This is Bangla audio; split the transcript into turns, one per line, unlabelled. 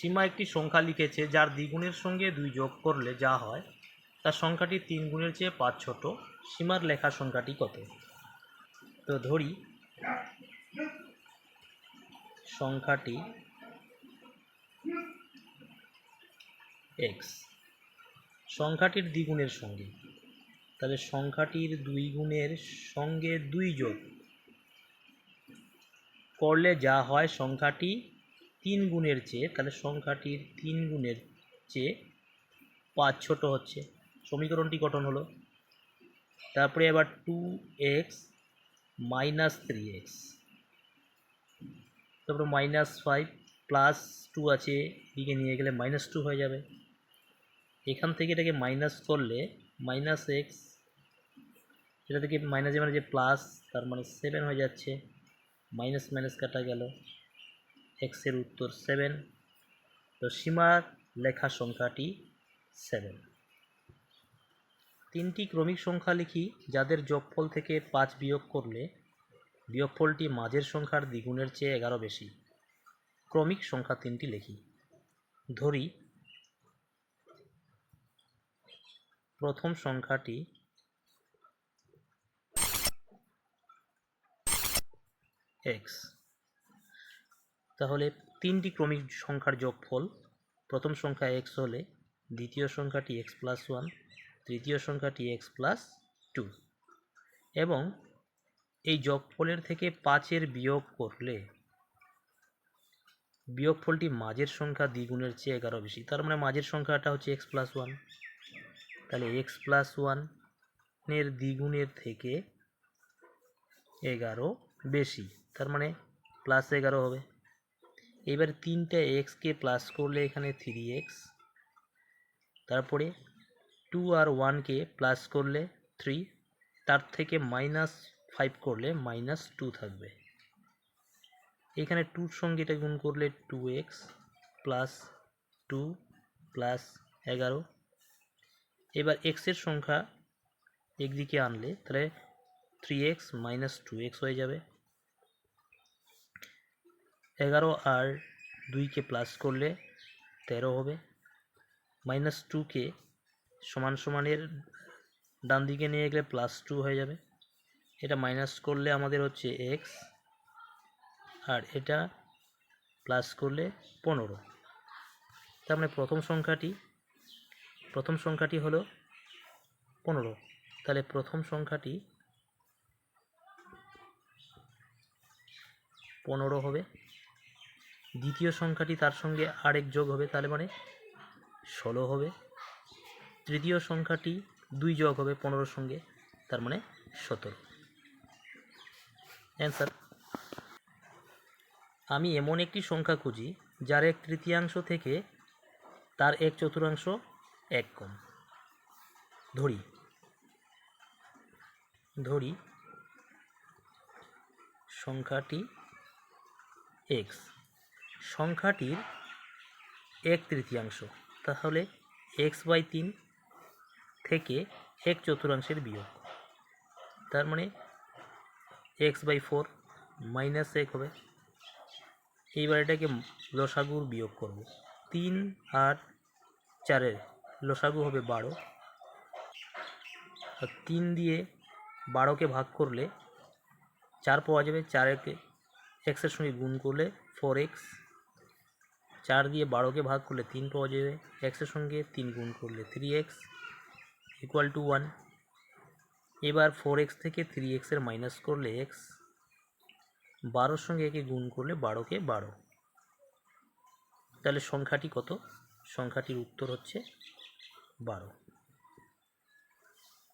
সীমা একটি সংখ্যা লিখেছে যার দ্বিগুণের সঙ্গে দুই যোগ করলে যা হয়, তার সংখ্যাটি তিন গুণের চেয়ে পাঁচ ছোট। সীমার লেখা সংখ্যাটি কত? তো ধরি, সংখ্যাটি এক্স সংখ্যাটির দ্বিগুণের সঙ্গে। তাহলে সংখ্যাটির দুই গুণের সঙ্গে দুই যোগ করলে যা হয়, সংখ্যাটি তিন গুণের চেয়ে, তাহলে সংখ্যাটির তিন গুণের চেয়ে পাঁচ ছোট হচ্ছে। সমীকরণটি গঠন হলো। তারপরে আবার two x minus three x তারপরে মাইনাস ফাইভ প্লাস টু আছে দিকে নিয়ে গেলে মাইনাস টু হয়ে যাবে। এখান থেকে এটাকে মাইনাস করলে মাইনাস এক্স এটা থেকে মাইনাসে মানে যে প্লাস তার মানে সেভেন হয়ে যাচ্ছে। মাইনাস মাইনাস কাটা গেল। এক্সের উত্তর সেভেন তো সীমার লেখা সংখ্যাটি সেভেন তিনটি ক্রমিক সংখ্যা লিখি, যাদের যোগফল থেকে পাঁচ বিয়োগ করলে বিয়োগফলটি মাঝের সংখ্যার দ্বিগুণের চেয়ে এগারো বেশি। ক্রমিক সংখ্যা তিনটি লিখি। ধরি, প্রথম সংখ্যাটি এক্স তাহলে তিনটি ক্রমিক সংখ্যার যোগফল, প্রথম সংখ্যা এক্স হলে দ্বিতীয় সংখ্যাটি এক্স প্লাস ওয়ান তৃতীয় সংখ্যাটি এক্স প্লাস টু এবং এই যোগফলের থেকে পাঁচের বিয়োগ করলে বিয়োগফলটি মাঝের সংখ্যা দ্বিগুণের চেয়ে এগারো বেশি। তার মানে মাঝের সংখ্যাটা হচ্ছে এক্স প্লাস ওয়ান তাহলে এক্স প্লাস ওয়ানের দ্বিগুণের থেকে এগারো বেশি। তার মানে প্লাস এগারো হবে। এবার তিনটে এক্সকে প্লাস করলে এখানে থ্রি এক্স তারপরে টু আর ওয়ানকে প্লাস করলে থ্রি তার থেকে মাইনাস ফাইভ করলে মাইনাস টু থাকবে। এখানে টুর সঙ্গে এটা গুণ করলে two x plus two plus এগারো। এবার এক্সের সংখ্যা একদিকে আনলে তাহলে three x minus two x হয়ে যাবে। এগারো আর দুইকে প্লাস করলে তেরো হবে। মাইনাস টুকে সমান সমানের ডান দিকে নিয়ে গেলে প্লাস টু হয়ে যাবে। এটা মাইনাস করলে আমাদের হচ্ছে এক্স আর এটা প্লাস করলে পনেরো। তার মানে প্রথম সংখ্যাটি প্রথম সংখ্যাটি হলো পনেরো। তাহলে প্রথম সংখ্যাটি পনেরো হবে। দ্বিতীয় সংখ্যাটি তার সঙ্গে আরেক যোগ হবে, তাহলে মানে ষোলো হবে। তৃতীয় সংখ্যাটি দুই যোগ হবে, পনেরোর সঙ্গে, তার মানে সতেরো। অ্যান্সার আমি এমন একটি সংখ্যা খুঁজি, যার এক তৃতীয়াংশ থেকে তার এক চতুর্থাংশ এক কম। ধরি। ধরি। সংখ্যাটি এক্স সংখ্যাটির এক তৃতীয়াংশ। তাহলে এক্স বাই তিন থেকে এক চতুর্থাংশের বিয়োগ। তার মানে এক্স বাই ফোর মাইনাস এক হবে। এইবার এটাকে লসাগুর বিয়োগ করব। তিন আর চারের লসাগু হবে বারো। আর তিন দিয়ে বারোকে ভাগ করলে চার পাওয়া যাবে। চারকে এক্সের সঙ্গে গুণ করলে ফোর এক্স চার দিয়ে বারোকে ভাগ করলে তিন পাওয়া যাবে। এক্সের সঙ্গে তিন গুণ করলে three x equal to one এবার ফোর এক্স থেকে থ্রি এক্সের মাইনাস করলে এক্স বারোর সঙ্গে একে গুণ করলে বারোকে বারো। তাহলে সংখ্যাটি কত? সংখ্যাটির উত্তর হচ্ছে বারো।